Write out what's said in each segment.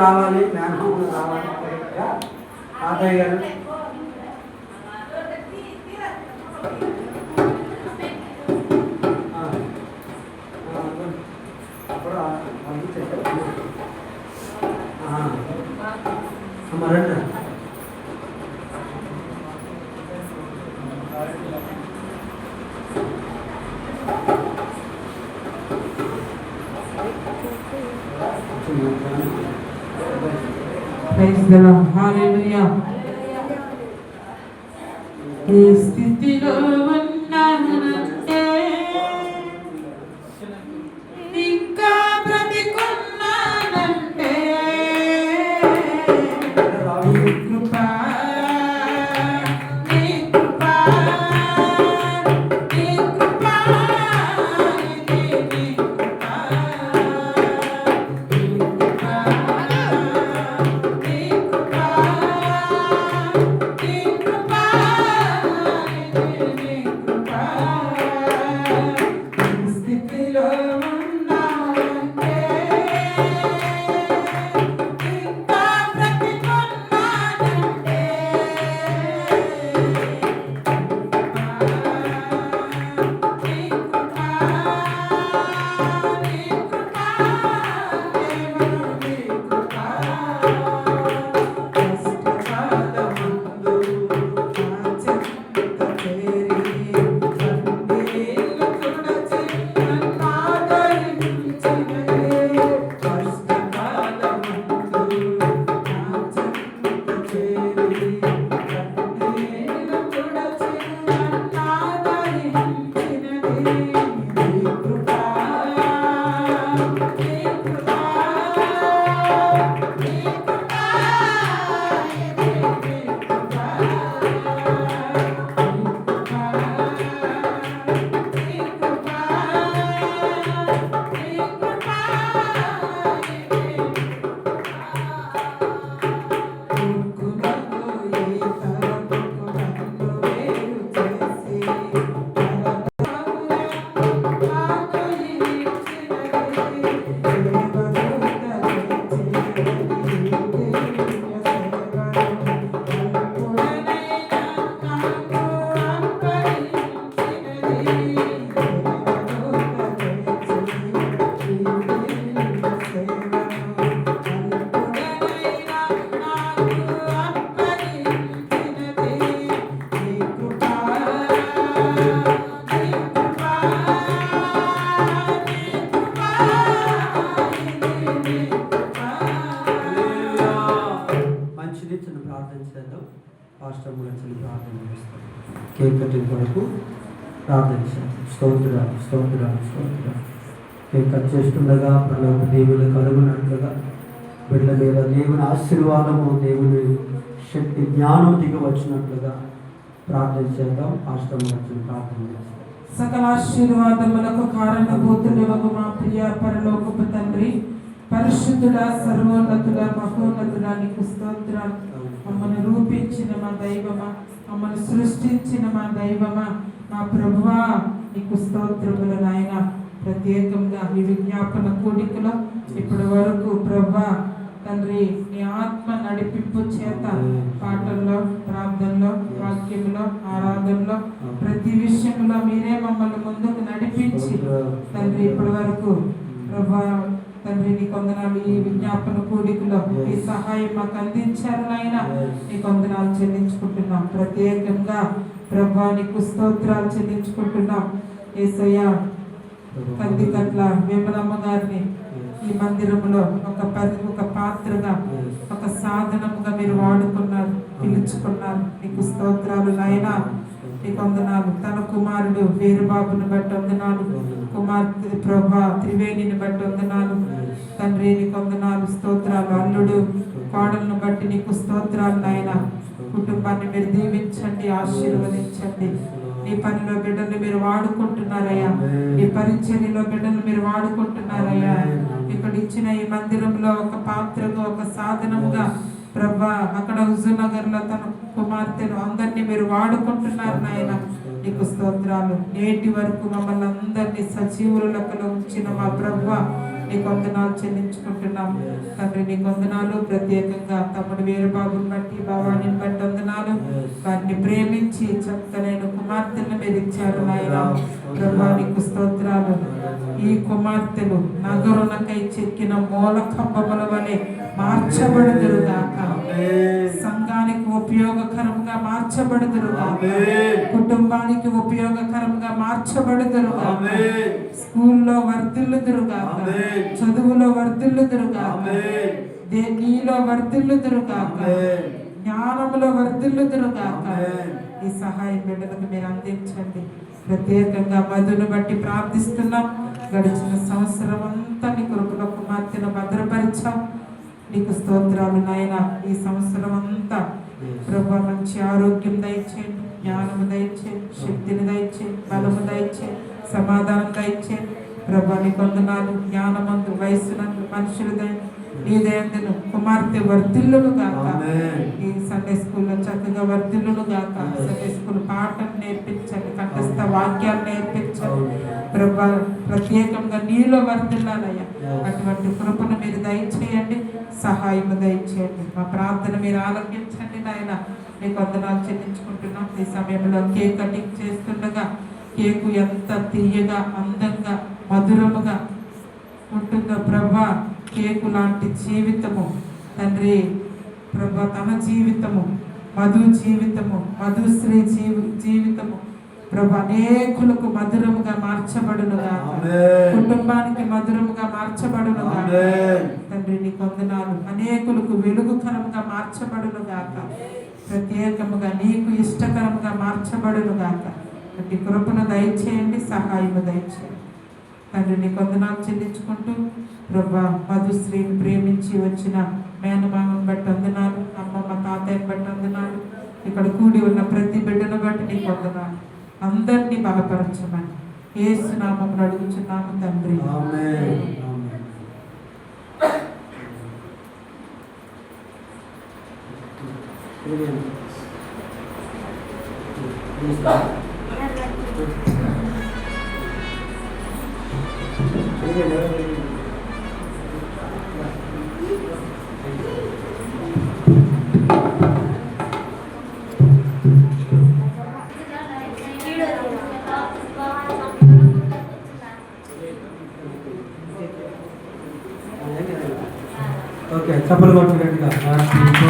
రావాలి మేనమామ రావాలి తాతయ్య గారు అప్పుడు ఆ- పంపించేశారు. ఆ, అమ్మ రండి Praise the Lord. Hallelujah. ఈ స్థితిలో పాస్టర్ గురించి ప్రార్థన చేస్తాం కేక్ కటింగ్ కొరకు ప్రార్థన చేద్దాం స్తోత్రాలు స్తోత్రాలు స్తోత్రాలు. కేక్ కట్ చేస్తుండగా ప్రణవ దేవుని కలుగునట్లుగా బిడ్డల మీద దేవుని ఆశీర్వాదము దేవుని శక్తి జ్ఞానం దిగవచ్చినట్లుగా ప్రార్థన చేద్దాం. పాస్టర్ గురించి ప్రార్థన చేస్తాం సకల ఆశీర్వాదములకు కారణభూతులకు మా ప్రియ పరలోకపు తండ్రి. పరిశుద్ధుడ సర్వోన్నతుడ మహోన్నతుడ నీకు స్తోత్రాలు మమ్మల్ని రూపించిన మా దైవమా మమ్మల్ని సృష్టించిన మా దైవమా. మా ప్రభువా నీకు స్తోత్రములు నాయన. ప్రత్యేకంగా ఈ విజ్ఞాపన కూడికలో ఇప్పటి వరకు ప్రభా తండ్రి నీ ఆత్మ నడిపింపు చేత పాటల్లో ప్రార్థనలో వాక్యంలో ఆరాధనలో ప్రతి విషయంలో మీరే మమ్మల్ని ముందుకు నడిపించి తండ్రి ఇప్పటి వరకు ప్రభా తండ్రి నీ కొందనాలు ఈ విజ్ఞాపన కూడికలో ఈ సహాయం మాకు అందించారు నాయన. నీ కొందనాలు చెల్లించుకుంటున్నాం. ప్రత్యేకంగా ప్రభా నీకు స్తోత్రాలు చెల్లించుకుంటున్నాం. ఏసయ్య కందికట్ల విమలమ్మ గారిని ఈ మందిరంలో ఒక పరి ఒక పాత్రగా ఒక సాధనముగా మీరు వాడుకున్నారు పిలుచుకున్నారు. నీకు స్తోత్రాలు నాయనా. నీకు వందనాలు. తన కుమారుడు వీరబాబుని బట్టి వందనాలు. కుమార్తె ప్రభా త్రివేణిని బట్టి వందనాలు. తండ్రి నీకు వందనాలు. స్తోత్రాలు. అల్లుడు కోడలను బట్టి నీకు స్తోత్రాలు నాయన. కుటుంబాన్ని మీరు దీవించండి ఆశీర్వదించండి. నీ పనిలో బిడ్డలు మీరు వాడుకుంటున్నారయ్యా. ఈ పరిచర్యలో బిడ్డలు మీరు వాడుకుంటున్నారయ్యా. ఇక్కడ ఇచ్చిన ఈ మందిరంలో ఒక పాత్రగా ఒక సాధనముగా ప్రభా అక్కడ హుజూర్నగర్లో తన కుమార్తెను అందరినీ మీరు వాడుకుంటున్నారు నాయన. నీకు స్తోత్రాలు. నేటి వరకు మమ్మల్ని అందరినీ సజీవుల లెక్కలో ఉంచిన మా ప్రభా నీకు వందనాలు చెల్లించుకుంటున్నాం తండ్రి నీకు వందనాలు ప్రత్యేకంగా తమ్ముడు వీరబాబుని బట్టి భవానీని బట్టి వందనాలు. వారిని ప్రేమించి చక్కనైన కుమార్తెలను మీరు ఇచ్చారు నాయన. ప్రభా నీకు స్తోత్రాలు. ఈ కుమార్తెలు నగరునకై చెక్కిన మూల కంబముల వలె మార్చబడుదురుగాక సంఘానికి ఉపయోగకరంగా మార్చబడుదురుగాక కుటుంబానికి ఉపయోగకరంగా మార్చబడుదురుగాక స్కూల్లో వర్ధిల్లుదురుగాక చదువులో వర్ధిల్లుదురుగాక దే- నీలో వర్ధిల్లుదురుగాక జ్ఞానములో వర్ధిల్లుదురుగాక ఈ సహాయం బిడ్డలకు మీరు అందించండి. ప్రత్యేకంగా మధును బట్టి ప్రార్థిస్తున్నాం. గడిచిన సంవత్సరం అంతా నీ కృపలో కుమార్తెను భద్రపరిచాం. నీకు స్తోత్రాలు నాయన. ఈ సంవత్సరం అంతా ప్రభా మంచి ఆరోగ్యం దయచేయండి జ్ఞానము దయచేయండి శక్తిని దయచేయండి బలము దయచేయండి సమాధానం దయచేయండి. ప్రభా నీ కొందనాలు జ్ఞానమందు వయస్సునందు మనుషులు దయ నీ దయందును కుమార్తె వర్ధిల్లును గాక. ఈ సండే స్కూల్లో చక్కగా వర్ధిల్లును గాక. సండే స్కూల్ పాఠం నేర్పించండి కంఠస్థ వాక్యాలు నేర్పించండి. ప్రభా ప్రత్యేకంగా నీలో వర్ధిల్లాలయ్యా. అటువంటి కృపను మీరు దయచేయండి సహాయం దయచేయండి. మా ప్రార్థన మీరు ఆలకించండి నాయన. మీకు వందనాలు చెల్లించుకుంటున్నాం. ఈ సమయంలో కేక్ కటింగ్ చేస్తుండగా కేకు ఎంత తీయగా అందంగా మధురముగా ఉంటుందో ప్రభా కేకు లాంటి జీవితము. తండ్రి ప్రభా తన జీవితము మధు జీవితము మధుశ్రీ జీవి జీవితము. ప్రభా అనేకులకు మధురముగా మార్చబడును కుటుంబానికి మధురముగా మార్చబడును తండ్రి నీ కొందనాలు అనేకులకు వెలుగుకరముగా మార్చబడును గాక. ప్రత్యేకముగా నీకు ఇష్టకరముగా మార్చబడును గాక. అట్టి కృపను దయచేయండి సహాయము దయచేయండి. తండ్రి నీ కొందనాలు చెల్లించుకుంటూ ప్రభా మధుశ్రీని ప్రేమించి వచ్చిన మేనమామను బట్టి వందనాలు అమ్మమ్మ తాతయ్యని బట్టి వందనాలు. ఇక్కడ కూడి ఉన్న ప్రతి బిడ్డను బట్టి నీ వందనాలు. అందరినీ బలపరచమని ఏసునామం అడుగుచున్నాము తండ్రి. Okay Thank you.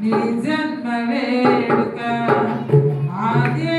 నీ జన్మ వేడుక ఆది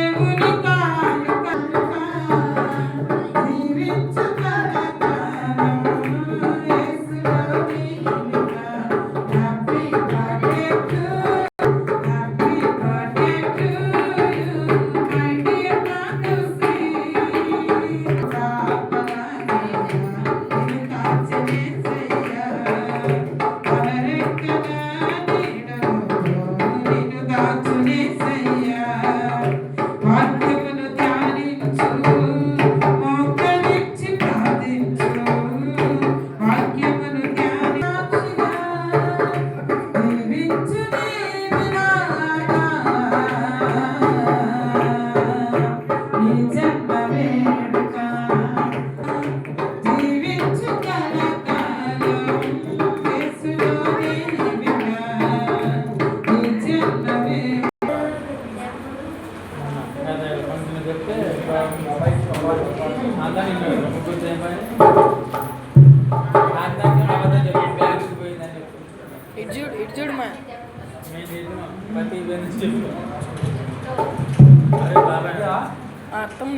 ఆ అత్తమ్మ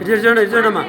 ఇటు చూడండి ఇటు చూడమ్మా.